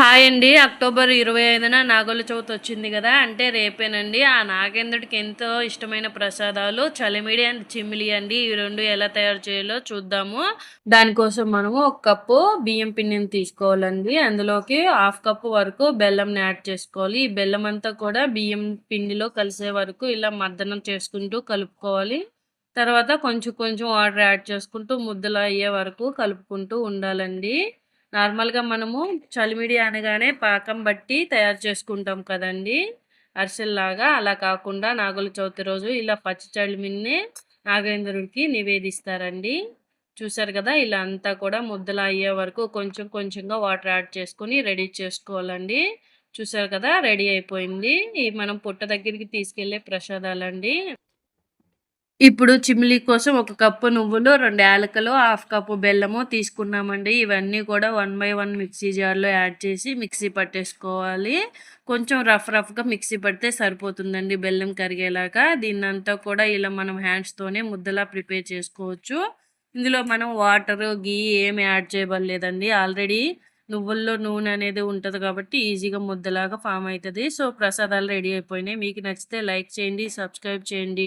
Hi అండి. October ఇరవై ఐదున నాగోల చవితి వచ్చింది కదా అంటే రేపేనండి. ఆ నాగేంద్రుడికి ఎంతో ఇష్టమైన ప్రసాదాలు చలిమిడి అండ్ చిమ్మిలి అండి. ఈ రెండు ఎలా తయారు చేయాలో చూద్దాము. దానికోసం మనము ఒక కప్పు బియ్యం పిండిని తీసుకోవాలండి. అందులోకి హాఫ్ కప్పు వరకు బెల్లంని యాడ్ చేసుకోవాలి. ఈ బెల్లం అంతా కూడా బియ్యం పిండిలో కలిసే వరకు ఇలా మర్దనం చేసుకుంటూ కలుపుకోవాలి. తర్వాత కొంచెం కొంచెం వాటర్ యాడ్ చేసుకుంటూ ముద్దలు అయ్యే వరకు కలుపుకుంటూ ఉండాలండి. నార్మల్గా మనము చలిమిడి అనగానే పాకం బట్టి తయారు చేసుకుంటాం కదండి. అరిసెల్లాగా అలా కాకుండా నాగుల చవితి రోజు ఇలా పచ్చి చలిమిడిని నాగేంద్రుడికి నివేదిస్తారండి. చూసారు కదా ఇలా అంతా కూడా ముద్దలు అయ్యే వరకు కొంచెం కొంచెంగా వాటర్ యాడ్ చేసుకొని రెడీ చేసుకోవాలండి. చూసారు కదా రెడీ అయిపోయింది. మనం పుట్ట దగ్గరికి తీసుకెళ్ళే ప్రసాదాలండి. ఇప్పుడు చిమ్లీ కోసం ఒక కప్పు నువ్వులు రెండు యాలకలు హాఫ్ కప్పు బెల్లము తీసుకున్నామండి. ఇవన్నీ కూడా వన్ బై వన్ మిక్సీ జార్లో యాడ్ చేసి మిక్సీ పట్టేసుకోవాలి. కొంచెం రఫ్ రఫ్గా మిక్సీ పడితే సరిపోతుందండి బెల్లం కరిగేలాగా. దీన్నంతా కూడా ఇలా మనం హ్యాండ్స్తోనే ముద్దలా ప్రిపేర్ చేసుకోవచ్చు. ఇందులో మనం వాటర్ గీ ఏమి యాడ్ చేయబడలేదండి. ఆల్రెడీ నువ్వుల్లో నూనె అనేది ఉంటుంది కాబట్టి ఈజీగా ముద్దలాగా ఫామ్ అవుతుంది. సో ప్రసాదాలు రెడీ అయిపోయినాయి. మీకు నచ్చితే లైక్ చేయండి సబ్స్క్రైబ్ చేయండి.